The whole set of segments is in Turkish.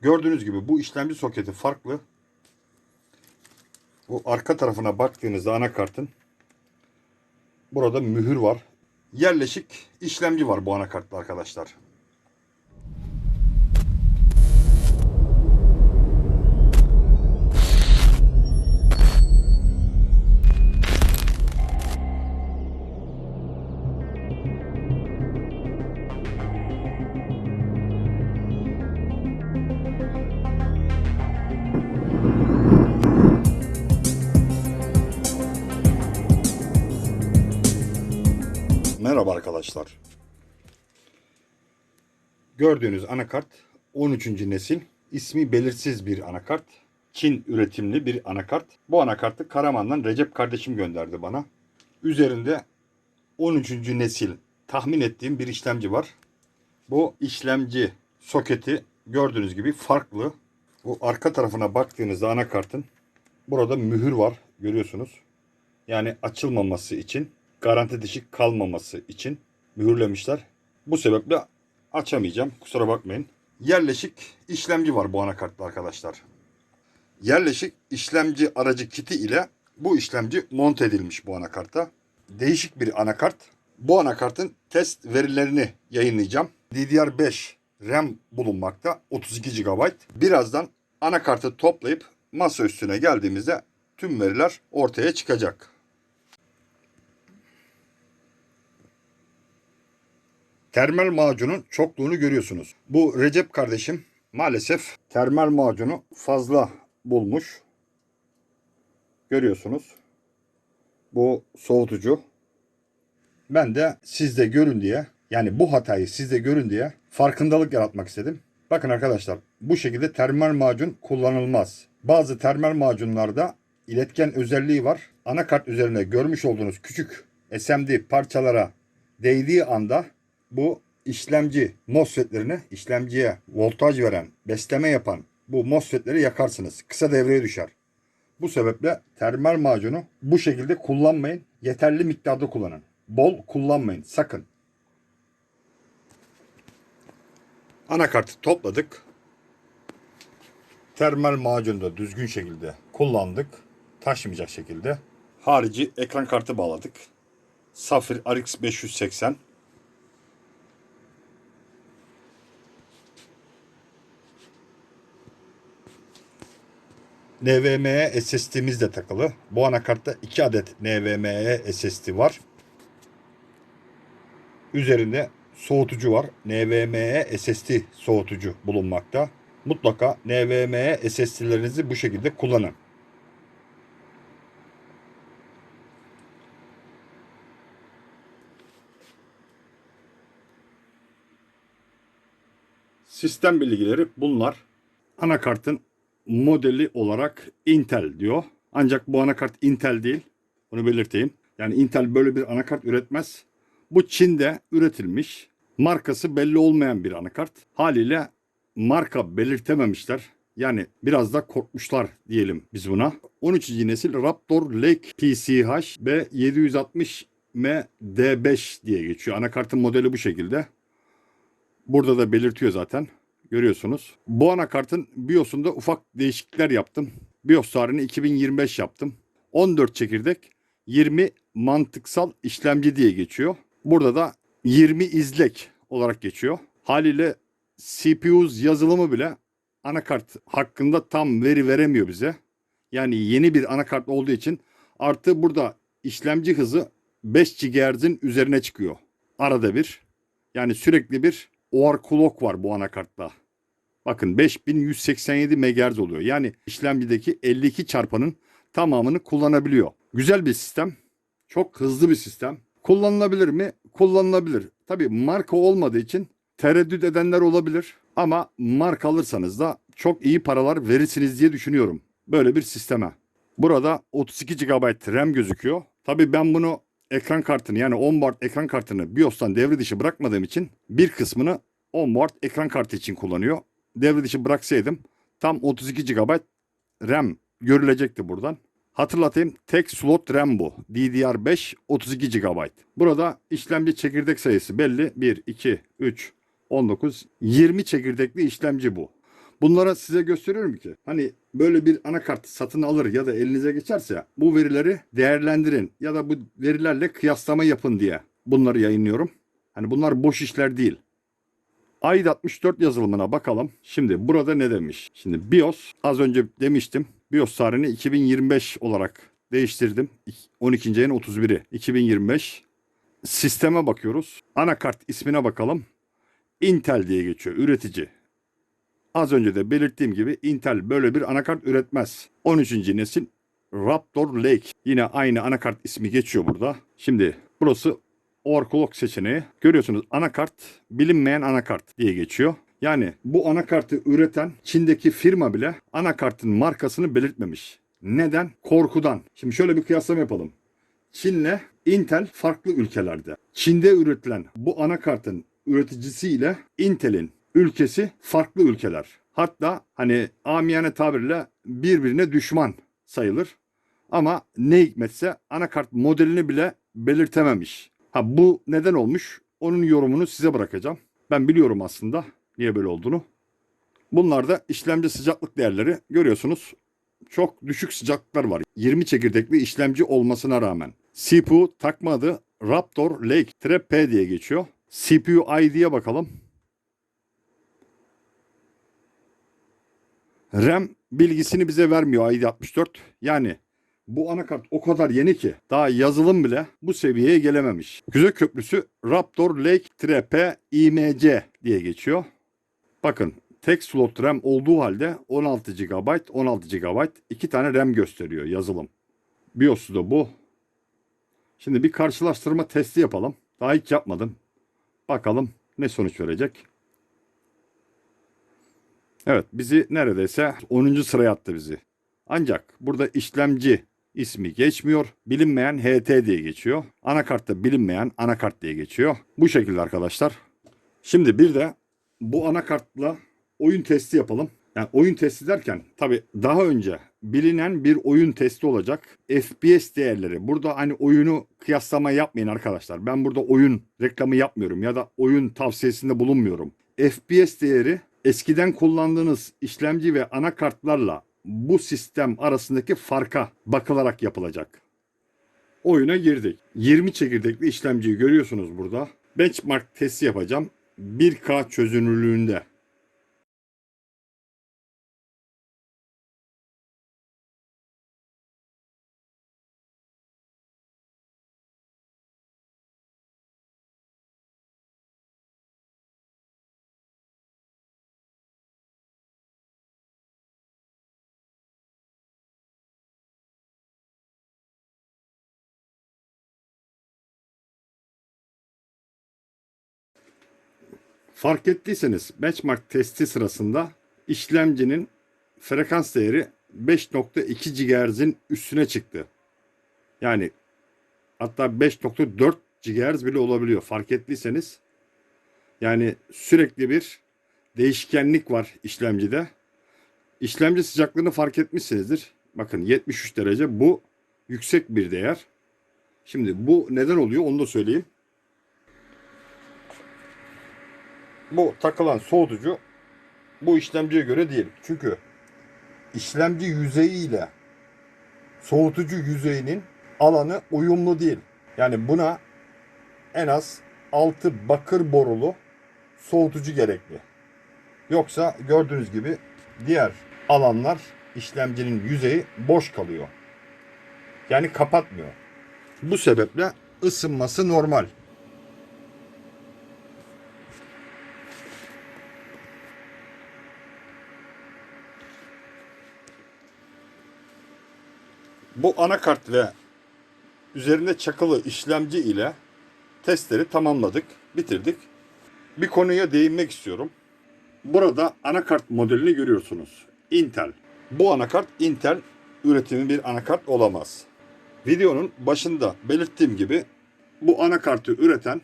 Gördüğünüz gibi bu işlemci soketi farklı. Bu arka tarafına baktığınızda anakartın burada mühür var. Yerleşik işlemci var bu anakartta arkadaşlar. Merhaba arkadaşlar. Gördüğünüz anakart 13. nesil. ismi belirsiz bir anakart. Çin üretimli bir anakart. Bu anakartı Karaman'dan Recep kardeşim gönderdi bana. Üzerinde 13. nesil tahmin ettiğim bir işlemci var. Bu işlemci soketi gördüğünüz gibi farklı. Bu arka tarafına baktığınızda anakartın burada mühür var görüyorsunuz. Yani açılmaması için, garanti dışı kalmaması için mühürlemişler. Bu sebeple açamayacağım. Kusura bakmayın. Yerleşik işlemci var bu anakartta arkadaşlar. Yerleşik işlemci aracı kiti ile bu işlemci monte edilmiş bu anakarta. Değişik bir anakart. Bu anakartın test verilerini yayınlayacağım. DDR5 RAM bulunmakta 32 GB. Birazdan anakartı toplayıp masa üstüne geldiğimizde tüm veriler ortaya çıkacak. Termal macunun çokluğunu görüyorsunuz. Bu Recep kardeşim maalesef termal macunu fazla bulmuş. Görüyorsunuz. Bu soğutucu. Ben de sizde görün diye yani bu hatayı sizde görün diye farkındalık yaratmak istedim. Bakın arkadaşlar bu şekilde termal macun kullanılmaz. Bazı termal macunlarda iletken özelliği var. Anakart üzerine görmüş olduğunuz küçük SMD parçalara değdiği anda bu işlemci MOSFET'lerini işlemciye voltaj veren, besleme yapan bu MOSFET'leri yakarsınız. Kısa devreye düşer. Bu sebeple termal macunu bu şekilde kullanmayın. Yeterli miktarda kullanın. Bol kullanmayın sakın. Anakartı topladık. Termal macunu da düzgün şekilde kullandık. Taşmayacak şekilde. Harici ekran kartı bağladık. Safir RX 580 NVMe SSD'miz de takılı. Bu anakartta 2 adet NVMe SSD var. Üzerinde soğutucu var. NVMe SSD soğutucu bulunmakta. Mutlaka NVMe SSD'lerinizi bu şekilde kullanın. Sistem bilgileri bunlar. Anakartın modeli olarak Intel diyor. Ancak bu anakart Intel değil. Bunu belirteyim. Yani Intel böyle bir anakart üretmez. Bu Çin'de üretilmiş. Markası belli olmayan bir anakart. Haliyle marka belirtememişler. Yani biraz da korkmuşlar diyelim biz buna. 13. nesil Raptor Lake PCH B760M D5 diye geçiyor. Anakartın modeli bu şekilde. Burada da belirtiyor zaten. Görüyorsunuz. Bu anakartın BIOS'unda ufak değişiklikler yaptım. BIOS tarihini 2025 yaptım. 14 çekirdek 20 mantıksal işlemci diye geçiyor. Burada da 20 izlek olarak geçiyor. Haliyle CPU yazılımı bile anakart hakkında tam veri veremiyor bize. Yani yeni bir anakart olduğu için artı burada işlemci hızı 5 GHz'in üzerine çıkıyor. Arada bir. Yani sürekli bir overclock var bu anakartta. Bakın 5187 MHz oluyor. Yani işlemcideki 52 çarpanın tamamını kullanabiliyor. Güzel bir sistem. Çok hızlı bir sistem. Kullanılabilir mi? Kullanılabilir. Tabii marka olmadığı için tereddüt edenler olabilir. Ama marka alırsanız da çok iyi paralar verirsiniz diye düşünüyorum. Böyle bir sisteme. Burada 32 GB RAM gözüküyor. Tabii ben bunu ekran kartını yani onboard ekran kartını BIOS'tan devre dışı bırakmadığım için bir kısmını onboard ekran kartı için kullanıyor. Devre dışı bıraksaydım tam 32 GB RAM görülecekti buradan. Hatırlatayım tek slot RAM bu. DDR5 32 GB. Burada işlemci çekirdek sayısı belli. 1, 2, 3, 19, 20 çekirdekli işlemci bu. Bunlara size gösteriyorum ki hani böyle bir anakart satın alır ya da elinize geçerse bu verileri değerlendirin ya da bu verilerle kıyaslama yapın diye bunları yayınlıyorum. Hani bunlar boş işler değil. AID 64 yazılımına bakalım. Şimdi burada ne demiş? Şimdi BIOS az önce demiştim. BIOS tarihini 2025 olarak değiştirdim. 12. ayın 31'i 2025. Sisteme bakıyoruz. Anakart ismine bakalım. Intel diye geçiyor üretici. Az önce de belirttiğim gibi Intel böyle bir anakart üretmez. 13. nesil Raptor Lake. Yine aynı anakart ismi geçiyor burada. Şimdi burası overclock seçeneği. Görüyorsunuz anakart bilinmeyen anakart diye geçiyor. Yani bu anakartı üreten Çin'deki firma bile anakartın markasını belirtmemiş. Neden? Korkudan. Şimdi şöyle bir kıyaslama yapalım. Çin'le Intel farklı ülkelerde. Çin'de üretilen bu anakartın üreticisiyle Intel'in ülkesi farklı ülkeler. Hatta hani amiyane tabirle birbirine düşman sayılır. Ama ne hikmetse anakart modelini bile belirtememiş. Ha bu neden olmuş? Onun yorumunu size bırakacağım. Ben biliyorum aslında niye böyle olduğunu. Bunlar da işlemci sıcaklık değerleri görüyorsunuz. Çok düşük sıcaklıklar var. 20 çekirdekli işlemci olmasına rağmen. CPU takma adı Raptor Lake P diye geçiyor. CPU ID'ye bakalım. RAM bilgisini bize vermiyor ID64. Yani bu anakart o kadar yeni ki daha yazılım bile bu seviyeye gelememiş. Güzel Köprüsü Raptor Lake Trepe IMC diye geçiyor. Bakın tek slot RAM olduğu halde 16 GB, 16 GB iki tane RAM gösteriyor yazılım. BIOS'u da bu. Şimdi bir karşılaştırma testi yapalım. Daha hiç yapmadım. Bakalım ne sonuç verecek. Evet bizi neredeyse 10. sıraya attı bizi. Ancak burada işlemci ismi geçmiyor. Bilinmeyen HT diye geçiyor. Anakartta bilinmeyen anakart diye geçiyor. Bu şekilde arkadaşlar. Şimdi bir de bu anakartla oyun testi yapalım. Yani oyun testi derken tabi daha önce bilinen bir oyun testi olacak. FPS değerleri. Burada hani oyunu kıyaslama yapmayın arkadaşlar. Ben burada oyun reklamı yapmıyorum ya da oyun tavsiyesinde bulunmuyorum. FPS değeri eskiden kullandığınız işlemci ve anakartlarla bu sistem arasındaki farka bakılarak yapılacak. Oyuna girdik. 20 çekirdekli işlemciyi görüyorsunuz burada. Benchmark testi yapacağım. 1K çözünürlüğünde. Fark ettiyseniz benchmark testi sırasında işlemcinin frekans değeri 5.2 GHz'in üstüne çıktı. Yani hatta 5.4 GHz bile olabiliyor. Fark ettiyseniz yani sürekli bir değişkenlik var işlemcide. İşlemci sıcaklığını fark etmişsinizdir. Bakın 73 derece bu yüksek bir değer. Şimdi bu neden oluyor onu da söyleyeyim. Bu takılan soğutucu bu işlemciye göre değil. Çünkü işlemci yüzeyi ile soğutucu yüzeyinin alanı uyumlu değil. Yani buna en az 6 bakır borulu soğutucu gerekli. Yoksa gördüğünüz gibi diğer alanlar işlemcinin yüzeyi boş kalıyor. Yani kapatmıyor. Bu sebeple ısınması normal. Bu anakart ve üzerinde çakılı işlemci ile testleri tamamladık, bitirdik. Bir konuya değinmek istiyorum. Burada anakart modelini görüyorsunuz. Intel. Bu anakart Intel üretimi bir anakart olamaz. Videonun başında belirttiğim gibi bu anakartı üreten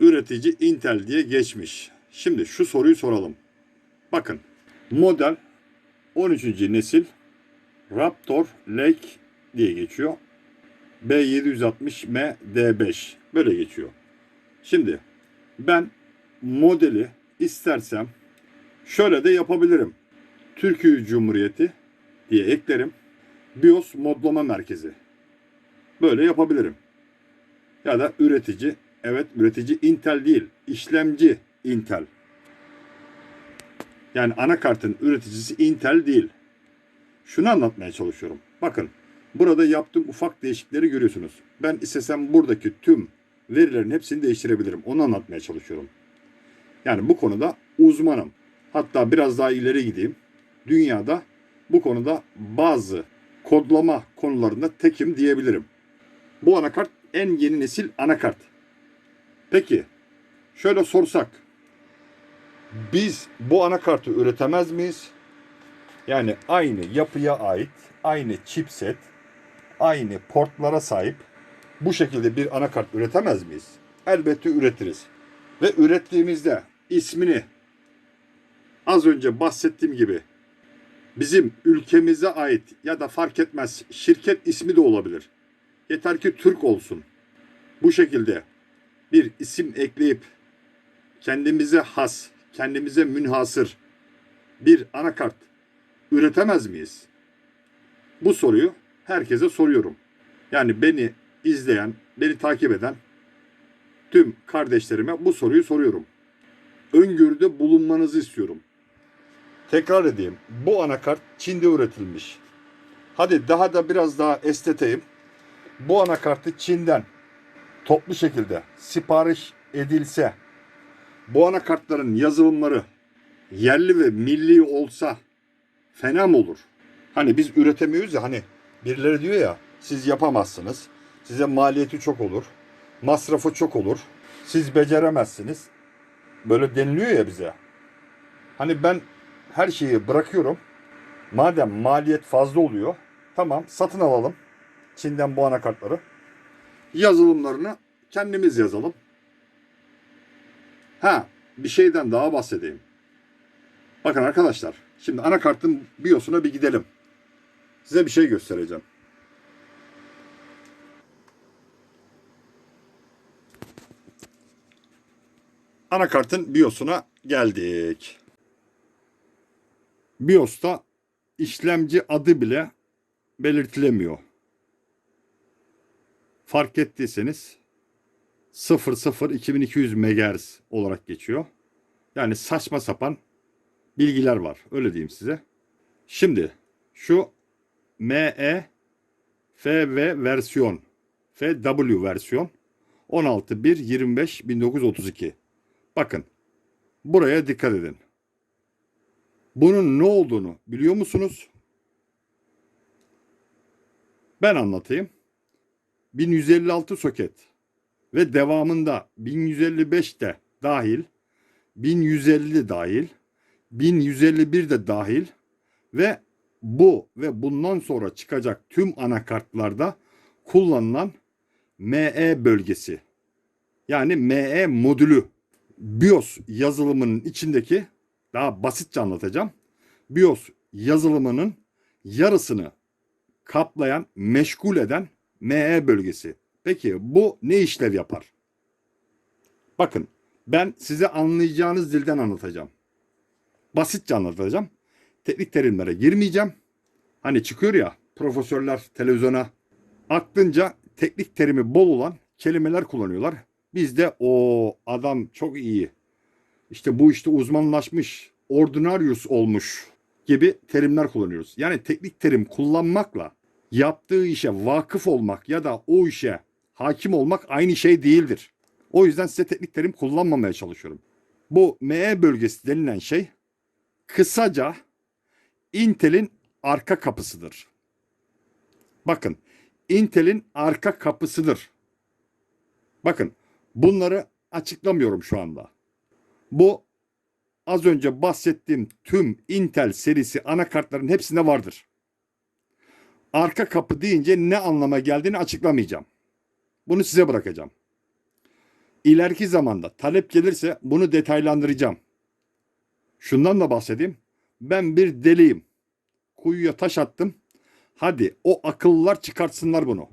üretici Intel diye geçmiş. Şimdi şu soruyu soralım. Bakın model 13. nesil Raptor Lake diye geçiyor. B760M D5 böyle geçiyor. Şimdi ben modeli istersem şöyle de yapabilirim. Türkiye Cumhuriyeti diye eklerim. BIOS modlama merkezi. Böyle yapabilirim. Ya da üretici, evet üretici Intel değil, işlemci Intel. Yani anakartın üreticisi Intel değil. Şunu anlatmaya çalışıyorum. Bakın burada yaptığım ufak değişiklikleri görüyorsunuz. Ben istesem buradaki tüm verilerin hepsini değiştirebilirim. Onu anlatmaya çalışıyorum. Yani bu konuda uzmanım. Hatta biraz daha ileri gideyim. Dünyada bu konuda bazı kodlama konularında tekim diyebilirim. Bu anakart en yeni nesil anakart. Peki şöyle sorsak biz bu anakartı üretemez miyiz? Yani aynı yapıya ait, aynı chipset, aynı portlara sahip bu şekilde bir anakart üretemez miyiz? Elbette üretiriz. Ve ürettiğimizde ismini az önce bahsettiğim gibi bizim ülkemize ait ya da fark etmez şirket ismi de olabilir. Yeter ki Türk olsun. Bu şekilde bir isim ekleyip kendimize has, kendimize münhasır bir anakart üretemez miyiz? Bu soruyu herkese soruyorum. Yani beni izleyen, beni takip eden tüm kardeşlerime bu soruyu soruyorum. Öngörüde bulunmanızı istiyorum. Tekrar edeyim. Bu anakart Çin'de üretilmiş. Hadi daha da biraz daha esteteyim. Bu anakartı Çin'den toplu şekilde sipariş edilse bu anakartların yazılımları yerli ve milli olsa fena mı olur? Hani biz üretemiyoruz ya hani birileri diyor ya siz yapamazsınız. Size maliyeti çok olur. Masrafı çok olur. Siz beceremezsiniz. Böyle deniliyor ya bize. Hani ben her şeyi bırakıyorum. Madem maliyet fazla oluyor. Tamam satın alalım. Çin'den bu anakartları. Yazılımlarını kendimiz yazalım. Ha bir şeyden daha bahsedeyim. Bakın arkadaşlar. Şimdi anakartın BIOS'una bir gidelim. Size bir şey göstereceğim. Anakartın BIOS'una geldik. BIOS'ta işlemci adı bile belirtilemiyor. Fark ettiyseniz 00 2200 MHz olarak geçiyor. Yani saçma sapan bilgiler var. Öyle diyeyim size. Şimdi şu ME FV versiyon FW versiyon 16.1.25.1932 Bakın buraya dikkat edin. Bunun ne olduğunu biliyor musunuz? Ben anlatayım. 1156 soket ve devamında 1155 de dahil, 1150 dahil, 1151 de dahil ve bu ve bundan sonra çıkacak tüm anakartlarda kullanılan ME bölgesi yani ME modülü BIOS yazılımının içindeki daha basitçe anlatacağım. BIOS yazılımının yarısını kaplayan, meşgul eden ME bölgesi. Peki bu ne işlev yapar? Bakın ben size anlayacağınız dilden anlatacağım. Basitçe anlatacağım. Teknik terimlere girmeyeceğim. Hani çıkıyor ya profesörler televizyona aklınca teknik terimi bol olan kelimeler kullanıyorlar. Biz de o adam çok iyi. İşte bu işte uzmanlaşmış, ordinarius olmuş gibi terimler kullanıyoruz. Yani teknik terim kullanmakla yaptığı işe vakıf olmak ya da o işe hakim olmak aynı şey değildir. O yüzden size teknik terim kullanmamaya çalışıyorum. Bu ME bölgesi denilen şey kısaca Intel'in arka kapısıdır. Bakın Intel'in arka kapısıdır. Bakın bunları açıklamıyorum şu anda. Bu az önce bahsettiğim tüm Intel serisi anakartların hepsinde vardır. Arka kapı deyince ne anlama geldiğini açıklamayacağım. Bunu size bırakacağım. İleriki zamanda talep gelirse bunu detaylandıracağım. Şundan da bahsedeyim. Ben bir deliyim. Kuyuya taş attım. Hadi o akıllılar çıkartsınlar bunu.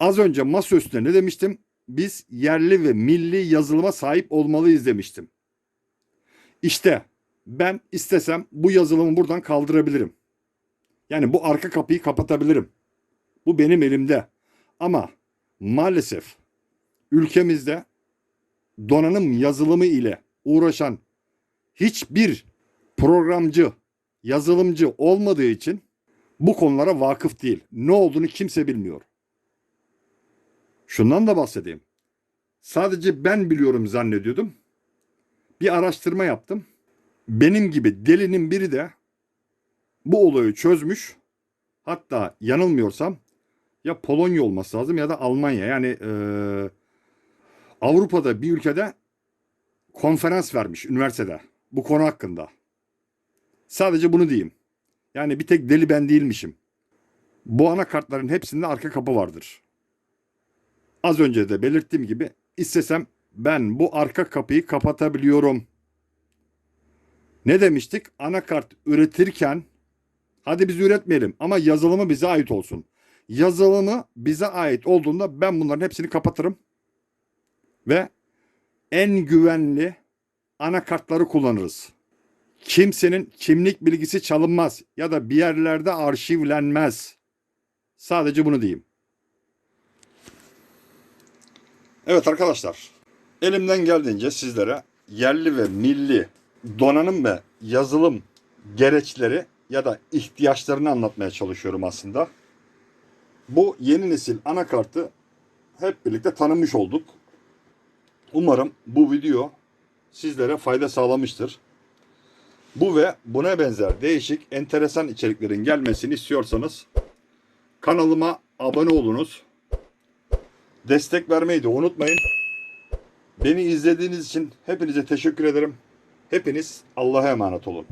Az önce masa üstünde ne demiştim? Biz yerli ve milli yazılıma sahip olmalıyız demiştim. İşte Ben istesem bu yazılımı buradan kaldırabilirim. Yani bu arka kapıyı kapatabilirim. Bu benim elimde. Ama maalesef ülkemizde donanım yazılımı ile uğraşan hiçbir programcı, yazılımcı olmadığı için bu konulara vakıf değil. Ne olduğunu kimse bilmiyor. Şundan da bahsedeyim. Sadece ben biliyorum zannediyordum. Bir araştırma yaptım. Benim gibi delinin biri de bu olayı çözmüş. Hatta yanılmıyorsam ya Polonya olması lazım ya da Almanya. Yani eee, Avrupa'da bir ülkede konferans vermiş üniversitede bu konu hakkında. Sadece bunu diyeyim. Yani bir tek deli ben değilmişim. Bu anakartların hepsinde arka kapı vardır. Az önce de belirttiğim gibi istesem ben bu arka kapıyı kapatabiliyorum. Ne demiştik? Anakart üretirken hadi biz üretmeyelim ama yazılımı bize ait olsun. Yazılımı bize ait olduğunda ben bunların hepsini kapatırım. Ve en güvenli anakartları kullanırız. Kimsenin kimlik bilgisi çalınmaz ya da bir yerlerde arşivlenmez. Sadece bunu diyeyim. Evet arkadaşlar, elimden geldiğince sizlere yerli ve milli donanım ve yazılım gereçleri ya da ihtiyaçlarını anlatmaya çalışıyorum aslında. Bu yeni nesil anakartı hep birlikte tanımış olduk. Umarım bu video sizlere fayda sağlamıştır. Bu ve buna benzer değişik enteresan içeriklerin gelmesini istiyorsanız kanalıma abone olunuz. Destek vermeyi de unutmayın. Beni izlediğiniz için hepinize teşekkür ederim. Hepiniz Allah'a emanet olun.